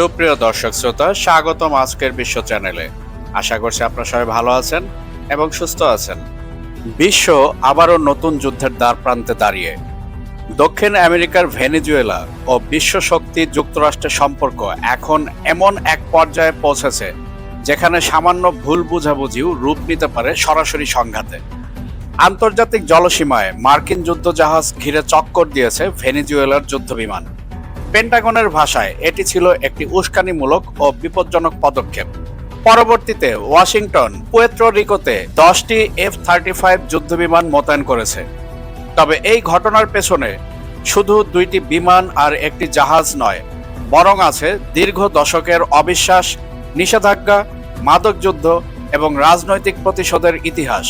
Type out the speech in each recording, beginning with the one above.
সুপ্রিয় দর্শক শ্রোতা, স্বাগতম আজকের বিশ্ব চ্যানেলে। আশা করছি আপনারা সবাই ভালো আছেন এবং সুস্থ আছেন। বিশ্ব আবারও নতুন যুদ্ধের দ্বার প্রান্তে দাঁড়িয়ে। দক্ষিণ আমেরিকার ভেনেজুয়েলা ও বিশ্ব শক্তি যুক্তরাষ্ট্রের সম্পর্ক এখন এমন এক পর্যায়ে পৌঁছেছে, যেখানে সামান্য ভুল বুঝাবুঝিও রূপ নিতে পারে সরাসরি সংঘাতে। আন্তর্জাতিক জলসীমায় মার্কিন যুদ্ধজাহাজ ঘিরে চক্কর দিয়েছে ভেনেজুয়েলার যুদ্ধবিমান। পেন্টাগনের ভাষায় এটি ছিল একটি উস্কানিমূলক ও বিপজ্জনক পদক্ষেপ। পরবর্তীতে ওয়াশিংটন, পুয়েত্রো রিকোতে দশটি এফ থার্টি ফাইভ যুদ্ধবিমান মোতায়েন করেছে। তবে এই ঘটনার পেছনে শুধু দুইটি বিমান আর একটি জাহাজ নয়, বরং আছে দীর্ঘ দশকের অবিশ্বাস, নিষেধাজ্ঞা, মাদক যুদ্ধ এবং রাজনৈতিক প্রতিশোধের ইতিহাস।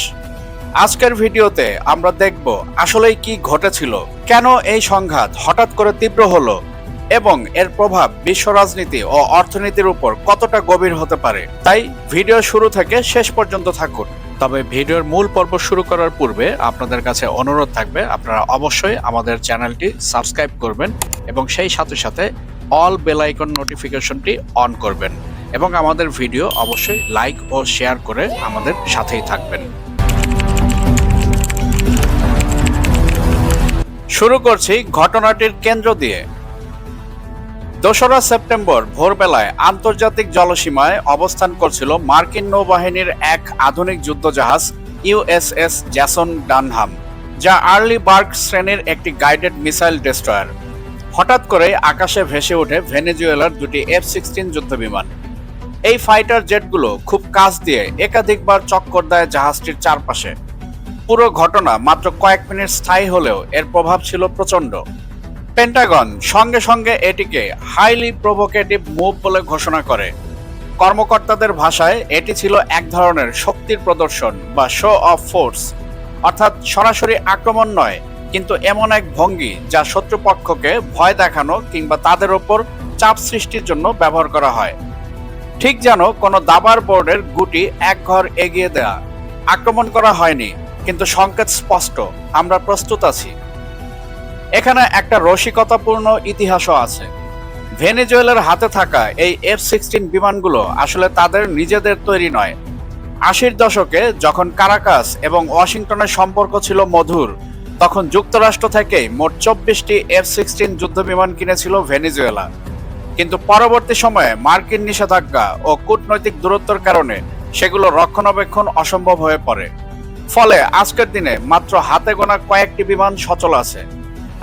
আজকের ভিডিওতে আমরা দেখব আসলেই কি ঘটেছিল, কেন এই সংঘাত হঠাৎ করে তীব্র হলো এবং এর প্রভাব বিশ্ব রাজনীতি ও অর্থনীতির উপর কতটা গভীর হতে পারে? তাই ভিডিও শুরু থেকে শেষ পর্যন্ত থাকুন। তবে ভিডিওর মূল পর্ব শুরু করার পূর্বে আপনাদের কাছে অনুরোধ থাকবে, আপনারা অবশ্যই আমাদের চ্যানেলটি সাবস্ক্রাইব করবেন এবং সেই সাথে সাথে অল বেল আইকন নোটিফিকেশনটি অন করবেন এবং আমাদের ভিডিও অবশ্যই লাইক ও শেয়ার করে আমাদের সাথেই থাকবেন। শুরু করছি ঘটনাটির কেন্দ্র দিয়ে। দোসরা সেপ্টেম্বর ভোরবেলায় আন্তর্জাতিক জলসীমায় অবস্থান করছিল মার্কিন নৌবাহিনীর এক আধুনিক যুদ্ধজাহাজ ইউএসএস জ্যাসন ডানহাম, যা আর্লি বার্গ শ্রেণির একটি গাইডেড মিসাইল ডেস্ট্রয়ার। হঠাৎ করে আকাশে ভেসে ওঠে ভেনেজুয়েলার দুটি এফ সিক্সটিন যুদ্ধবিমান। এই ফাইটার জেটগুলো খুব কাছ দিয়ে একাধিকবার চক্কর দেয় জাহাজটির চারপাশে। পুরো ঘটনা মাত্র কয়েক মিনিট স্থায়ী হলেও এর প্রভাব ছিল প্রচণ্ড। পেন্টাগন সঙ্গে সঙ্গে এটিকে হাইলি প্রভোকেটিভ মুভ বলে ঘোষণা করে। কর্মকর্তাদের ভাষায় এটি ছিল এক ধরনের শক্তির প্রদর্শন বা শো অফ ফোর্স অর্থাৎ সরাসরি আক্রমণ নয়, কিন্তু এমন এক ভঙ্গি যা শত্রুপক্ষকে ভয় দেখানো কিংবা তাদের ওপর চাপ সৃষ্টির জন্য ব্যবহার করা হয়। ঠিক যেন কোনো দাবার বোর্ডের গুটি এক ঘর এগিয়ে দেয়া। আক্রমণ করা হয়নি, কিন্তু সংকেত স্পষ্ট, আমরা প্রস্তুত আছি। এখানে একটা রসিকতাপূর্ণ ইতিহাসও আছে। ভেনেজুয়েলার হাতে থাকা এই এফ সিক্সটিন বিমানগুলো আসলে তাদের নিজেদের তৈরি নয়। আশির দশকে যখন কারাকাস এবং ওয়াশিংটনের সম্পর্ক ছিল মধুর, তখন যুক্তরাষ্ট্র থেকেই মোট চব্বিশটি এফ সিক্সটিন যুদ্ধবিমান কিনেছিল ভেনেজুয়েলা। কিন্তু পরবর্তী সময়ে মার্কিন নিষেধাজ্ঞা ও কূটনৈতিক দূরত্বের কারণে সেগুলো রক্ষণাবেক্ষণ অসম্ভব হয়ে পড়ে। ফলে আজকের দিনে মাত্র হাতে গোনা কয়েকটি বিমান সচল আছে।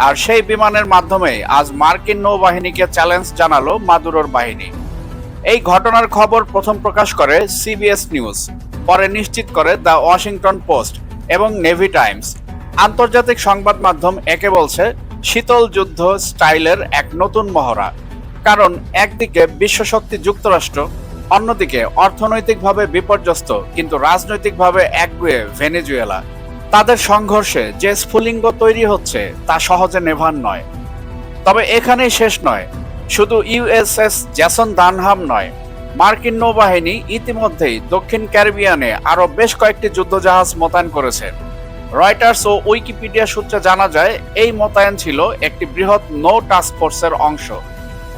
আর সেই বিমানের মাধ্যমে আজ মার্কিন নৌবাহিনীকে চ্যালেঞ্জ জানালো মাদুরোর বাহিনী। এই ঘটনার খবর প্রথম প্রকাশ করে সিবিএস নিউজ, পরে নিশ্চিত করে দ্য ওয়াশিংটন পোস্ট এবং নেভি টাইমস। আন্তর্জাতিক সংবাদ মাধ্যম একে বলছে, শীতল যুদ্ধ স্টাইলের এক নতুন মহড়া। কারণ একদিকে বিশ্বশক্তি যুক্তরাষ্ট্র, অন্যদিকে অর্থনৈতিকভাবে বিপর্যস্ত কিন্তু রাজনৈতিকভাবে একগুয়ে ভেনেজুয়েলা। তাদের সংঘর্ষে যে স্ফুলিঙ্গ তৈরি হচ্ছে তা সহজে নেভান নয়। তবে এখানেই শেষ নয়। শুধু ইউএসএস জ্যাসন দানহাম নয়, মার্কিন নৌবাহিনী ইতিমধ্যেই দক্ষিণ ক্যারিবিয়ানে আরও বেশ কয়েকটি যুদ্ধজাহাজ মোতায়েন করেছে। রয়টার্স ও উইকিপিডিয়া সূত্রে জানা যায়, এই মোতায়েন ছিল একটি বৃহৎ নৌ টাস্ক ফোর্সের অংশ,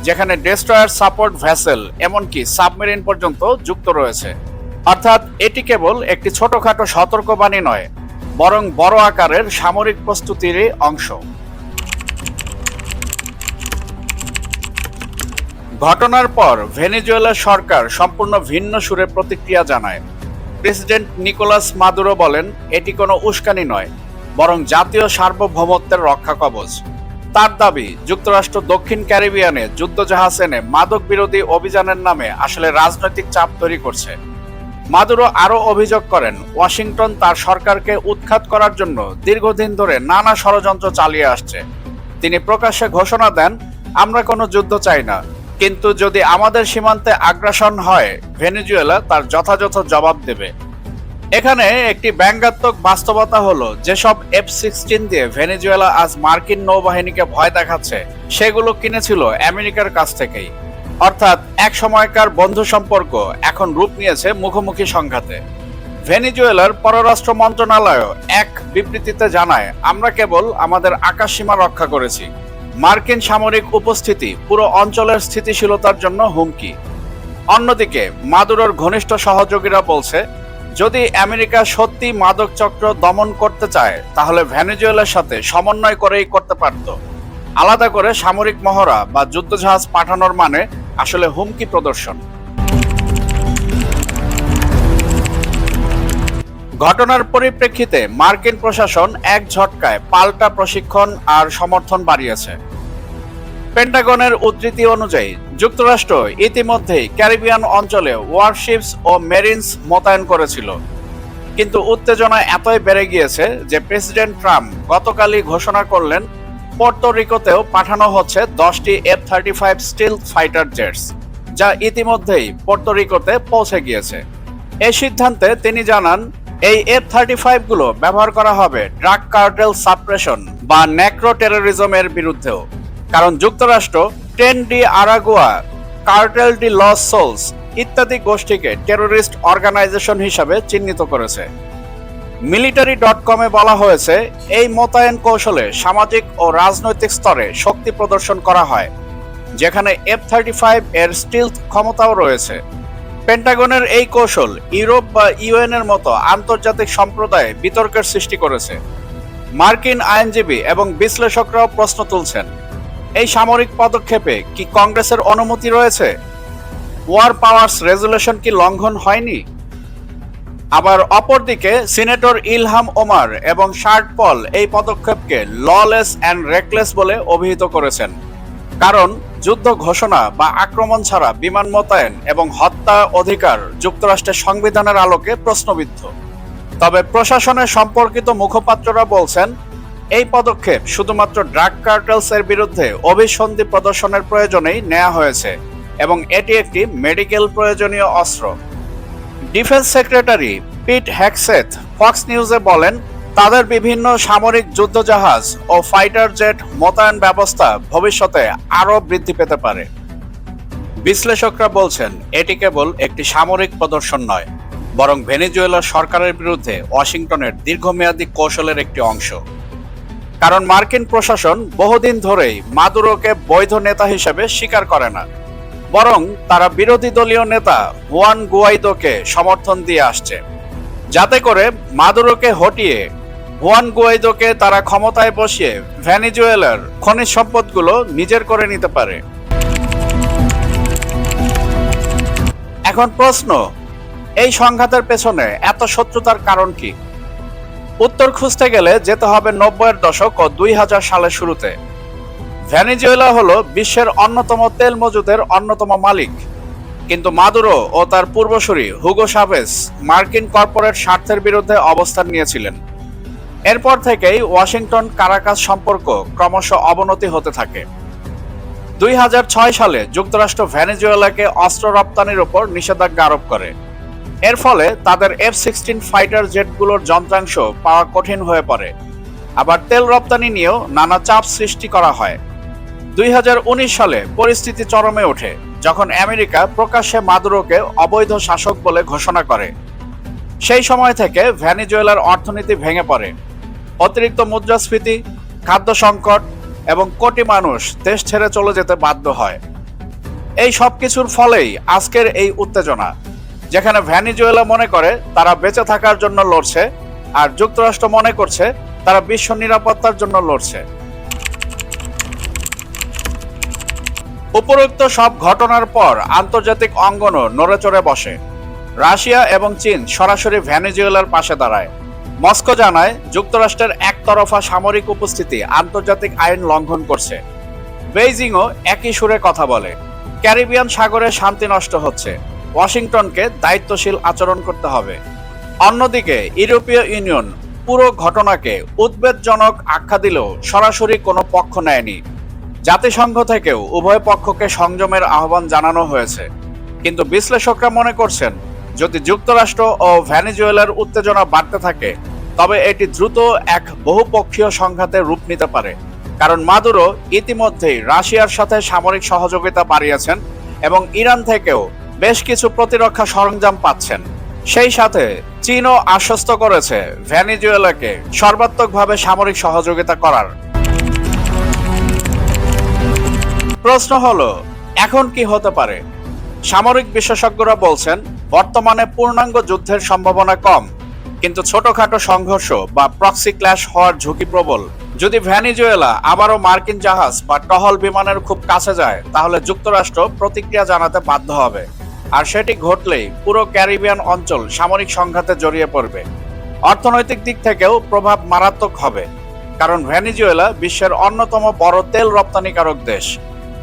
যেখানে ডেস্ট্রয়ার সাপোর্ট ভ্যাসেল এমনকি সাবমেরিন পর্যন্ত যুক্ত রয়েছে। অর্থাৎ এটি কেবল একটি ছোটখাটো সতর্কবাণী নয় বরং বড় আকারের সামরিক প্রস্তুতির অংশ। ঘটনার পর ভেনেজুয়েলা সরকার সম্পূর্ণ ভিন্ন সুরে প্রতিক্রিয়া জানায়। প্রেসিডেন্ট নিকোলাস মাদুরো বলেন, এটি কোনো উস্কানি নয়, বরং জাতীয় সার্বভৌমত্বের রক্ষা কবচ। তার দাবি, যুক্তরাষ্ট্র দক্ষিণ ক্যারিবিয়ানে যুদ্ধজাহাজ এনে মাদক বিরোধী অভিযানের নামে আসলে রাজনৈতিক চাপ তৈরি করছে। মাদুরো আরও অভিযোগ করেন, ওয়াশিংটন তার সরকারকে উৎখাত করার জন্য দীর্ঘদিন ধরে নানা ষড়যন্ত্র চালিয়ে আসছে। তিনি প্রকাশ্যে ঘোষণা দেন, আমরা কোনো যুদ্ধ চাই না। কিন্তু যদি আমাদের সীমান্তে আগ্রাসন হয়, ভেনেজুয়েলা তার যথাযথ জবাব দেবে। এখানে একটি ব্যঙ্গাত্মক বাস্তবতা হলো, যেসব এফ সিক্সটিন দিয়ে ভেনেজুয়েলা আজ মার্কিন নৌবাহিনীকে ভয় দেখাচ্ছে, সেগুলো কিনেছিল আমেরিকার কাছ থেকেই। অর্থাৎ এক সময়কার বন্ধু সম্পর্ক এখন রূপ নিয়েছে মুখোমুখি সংঘাতে। ভেনিজুয়েলার পররাষ্ট্র মন্ত্রণালয় এক বিবৃতিতে জানায়, আমরা কেবল আমাদের আকাশসীমা রক্ষা করেছি। মার্কিন সামরিক উপস্থিতি পুরো অঞ্চলের স্থিতিশীলতার জন্য হুমকি। অন্যদিকে, মাদুরোর ঘনিষ্ঠ সহযোগীরা বলছে, যদি আমেরিকা সত্যি মাদক চক্র দমন করতে চায়, তাহলে ভেনেজুয়েলার সাথে সমন্বয় করেই করতে পারত। আলাদা করে সামরিক মহড়া বা যুদ্ধজাহাজ পাঠানোর মানে আসলে হুমকি প্রদর্শন। ঘটনার পরিপ্রেক্ষিতে মার্কিন প্রশাসন এক ঝটকায় পাল্টা প্রশিক্ষণ আর সমর্থন বাড়িয়েছে। পেন্টাগনের উদ্ধৃতি অনুযায়ী, যুক্তরাষ্ট্র ইতিমধ্যেই ক্যারিবিয়ান অঞ্চলে ওয়ারশিপস ও মেরিনস মোতায়েন করেছিল। কিন্তু উত্তেজনা এতই বেড়ে গিয়েছে যে প্রেসিডেন্ট ট্রাম্প গতকালই ঘোষণা করলেন পোর্তো রিকোতেও পাঠানো হচ্ছে দশটি F thirty five stealth fighter jets যা ইতিমধ্যেই পোর্তো রিকোতে পৌঁছে গিয়েছে। এ সিদ্ধান্তে তিনি জানান, এই এফ থার্টি ফাইভগুলো ব্যবহার করা হবে ড্রাগ কার্টেল সাপ্রেশন বা ন্যাক্রো টেরোরিজমের বিরুদ্ধেও। কারণ যুক্তরাষ্ট্র, Tren de Aragua, cartel de los Soles ইত্যাদি গোষ্ঠীকে টেরোরিস্ট অর্গানাইজেশন হিসাবে চিহ্নিত করেছে। মিলিটারি ডট কমে বলা হয়েছে, এই মোতায়েন কৌশলে সামাজিক ও রাজনৈতিক স্তরে শক্তি প্রদর্শন করা হয়, যেখানে এফ থার্টি ফাইভ এর স্টিলথ ক্ষমতাও রয়েছে। পেন্টাগনের এই কৌশল ইউরোপ বা ইউএনের মতো আন্তর্জাতিক সম্প্রদায়ে বিতর্কের সৃষ্টি করেছে। মার্কিন আইনজীবী এবং বিশ্লেষকরাও প্রশ্ন তুলছেন, এই সামরিক পদক্ষেপে কি কংগ্রেসের অনুমতি রয়েছে? ওয়ার পাওয়ার্স রেজুলেশন কি লঙ্ঘন হয়নি? আবার অপরদিকে সিনেটর ইলহাম ওমার এবং শার্ট পল এই পদক্ষেপকে ললেস অ্যান্ড রেকলেস বলে অভিহিত করেছেন। কারণ যুদ্ধ ঘোষণা বা আক্রমণ ছাড়া বিমান মোতায়েন এবং হত্যা অধিকার যুক্তরাষ্ট্রের সংবিধানের আলোকে প্রশ্নবিদ্ধ। তবে প্রশাসনের সম্পর্কিত মুখপাত্ররা বলছেন, এই পদক্ষেপ শুধুমাত্র ড্রাগ কার্টেলস এর বিরুদ্ধে অভিসন্ধি প্রদর্শনের প্রয়োজনেই নেওয়া হয়েছে এবং এটি একটি মেডিকেল প্রয়োজনীয় অস্ত্র। Defence secretary Pete Hegseth, Fox নিউজে বলেন, তাদের বিভিন্ন সামরিক যুদ্ধজাহাজ ও ফাইটার জেট মোতায়েন ব্যবস্থা ভবিষ্যতে আরও বৃদ্ধি পেতে পারে। বিশ্লেষকরা বলছেন, এটি কেবল একটি সামরিক প্রদর্শন নয়, বরং ভেনেজুয়েলা সরকারের বিরুদ্ধে ওয়াশিংটনের দীর্ঘমেয়াদী কৌশলের একটি অংশ। কারণ মার্কিন প্রশাসন বহুদিন ধরেই মাদুরোকে বৈধ নেতা হিসেবে স্বীকার করে না। বরং তারা বিরোধী দলীয় নেতা হুয়ান গুয়াইদোকে সমর্থন দিয়ে আসছে। যাতে করে মাদুরোকে হটিয়ে হুয়ান গুয়াইদোকে তারা ক্ষমতায় বসিয়ে ভ্যানিজুয়েলার খনিজ সম্পদগুলো নিজের করে নিতে পারে। এখন প্রশ্ন, এই সংঘাতের পেছনে এত শত্রুতার কারণ কি? উত্তর খুঁজতে গেলে যেতে হবে নব্বইয়ের দশক ও দুই হাজার সালের শুরুতে। ভ্যানিজুয়েলা হলো বিশ্বের অন্যতম তেল মজুদের অন্যতম মালিক। কিন্তু মাদুরো ও তার পূর্বসূরি হুগো সাভেস মার্কিন কর্পোরেট স্বার্থের বিরুদ্ধে অবস্থান নিয়েছিলেন। এরপর থেকেই ওয়াশিংটন কারাকাস সম্পর্ক ক্রমশ অবনতি হতে থাকে। দুই হাজার ছয় সালে যুক্তরাষ্ট্র ভ্যানেজুয়েলাকে অস্ত্র রপ্তানির উপর নিষেধাজ্ঞা আরোপ করে। এর ফলে তাদের এফ সিক্সটিন ফাইটার জেটগুলোর যন্ত্রাংশ পাওয়া কঠিন হয়ে পড়ে। আবার তেল রপ্তানি নিয়েও নানা চাপ সৃষ্টি করা হয়। দুই হাজার উনিশ সালে পরিস্থিতি চরমে ওঠে, যখন আমেরিকা প্রকাশ্যে মাদুরোকে অবৈধ শাসক বলে ঘোষণা করে। সেই সময় থেকে ভ্যানিজুয়েলার অর্থনীতি ভেঙে পড়ে। অতিরিক্ত মুদ্রাস্ফীতি, খাদ্য সংকট এবং কোটি মানুষ দেশ ছেড়ে চলে যেতে বাধ্য হয়। এই সব কিছুর ফলেই আজকের এই উত্তেজনা, যেখানে ভ্যানিজুয়েলা মনে করে তারা বেঁচে থাকার জন্য লড়ছে, আর যুক্তরাষ্ট্র মনে করছে তারা বিশ্ব নিরাপত্তার জন্য লড়ছে। উপরোক্ত সব ঘটনার পর আন্তর্জাতিক অঙ্গনও নড়েচড়ে বসে। রাশিয়া এবং চীন সরাসরি ভ্যানেজুয়েলার পাশে দাঁড়ায়। মস্কো জানায়, যুক্তরাষ্ট্রের একতরফা সামরিক উপস্থিতি আন্তর্জাতিক আইন লঙ্ঘন করছে। বেইজিংও একই সুরে কথা বলে। ক্যারিবিয়ান সাগরে শান্তি নষ্ট হচ্ছে। ওয়াশিংটনকে দায়িত্বশীল আচরণ করতে হবে। অন্যদিকে, ইউরোপীয় ইউনিয়ন পুরো ঘটনাকে উদ্বেগজনক আখ্যা দিলেও সরাসরি কোনো পক্ষ নেয়নি। জাতিসংঘ থেকেও উভয় পক্ষকে সংযমের আহ্বান জানানো হয়েছে। কিন্তু বিশ্লেষকরা মনে করছেন, যদি যুক্তরাষ্ট্র ও ভ্যানিজুয়েলার উত্তেজনা বাড়তে থাকে, তবে এটি দ্রুত এক বহুপক্ষীয় সংঘাতে রূপ নিতে পারে। কারণ মাদুরো ইতিমধ্যেই রাশিয়ার সাথে সামরিক সহযোগিতা বাড়িয়েছেন এবং ইরান থেকেও বেশ কিছু প্রতিরক্ষা সরঞ্জাম পাচ্ছেন। সেই সাথে চীনও আশ্বস্ত করেছে ভ্যানিজুয়েলাকে সর্বাত্মকভাবে সামরিক সহযোগিতা করার। প্রশ্ন হলো, এখন কি হতে পারে? সামরিক বিশেষজ্ঞরা বলছেন, বর্তমানে পূর্ণাঙ্গ যুদ্ধের সম্ভাবনা কম, কিন্তু ছোটখাটো সংঘর্ষ বা প্রক্সি ক্ল্যাশ হওয়ার ঝুঁকি প্রবল। যদি ভ্যানিজুয়েলা আবারও মার্কিন জাহাজ বা টহল বিমানের খুব কাছে যায়, তাহলে যুক্তরাষ্ট্র প্রতিক্রিয়া জানাতে বাধ্য হবে। আর সেটি ঘটলেই পুরো ক্যারিবিয়ান অঞ্চল সামরিক সংঘাতে জড়িয়ে পড়বে। অর্থনৈতিক দিক থেকেও প্রভাব মারাত্মক হবে, কারণ ভ্যানিজুয়েলা বিশ্বের অন্যতম বড় তেল রপ্তানিকারক দেশ।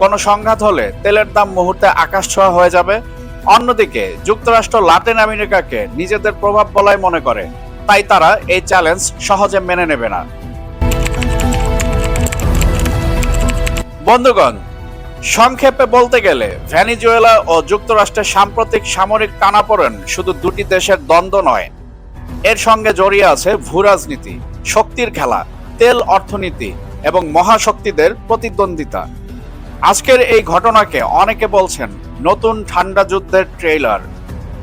কোনো সংঘাত হলে তেলের দাম মুহূর্তে আকাশ ছোঁয়া হয়ে যাবে। অন্যদিকে, যুক্তরাষ্ট্র লাতিন আমেরিকাকে নিজেদের প্রভাব বলাই মনে করে। তাই তারা এই চ্যালেঞ্জ সহজে মেনে নেবে না। বন্ধুগণ, সংক্ষেপে বলতে গেলে, ভেনিজুয়েলা ও যুক্তরাষ্ট্রের সাম্প্রতিক সামরিক টানাপোড়েন শুধু দুটি দেশের দ্বন্দ্ব নয়। এর সঙ্গে জড়িয়ে আছে ভূরাজনীতি শক্তির খেলা, তেল অর্থনীতি এবং মহাশক্তিদের প্রতিদ্বন্দ্বিতা। আজকের এই ঘটনাকে অনেকে বলছেন নতুন ঠান্ডা যুদ্ধের ট্রেইলার।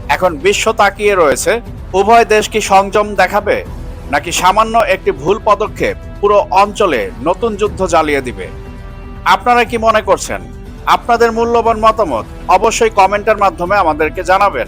এখন বিশ্ব তাকিয়ে রয়েছে, উভয় দেশ কি সংযম দেখাবে? নাকি সামান্য একটি ভুল পদক্ষেপ পুরো অঞ্চলে নতুন যুদ্ধ জ্বালিয়ে দিবে? আপনারা কি মনে করছেন? আপনাদের মূল্যবান মতামত অবশ্যই কমেন্টের মাধ্যমে আমাদেরকে জানাবেন।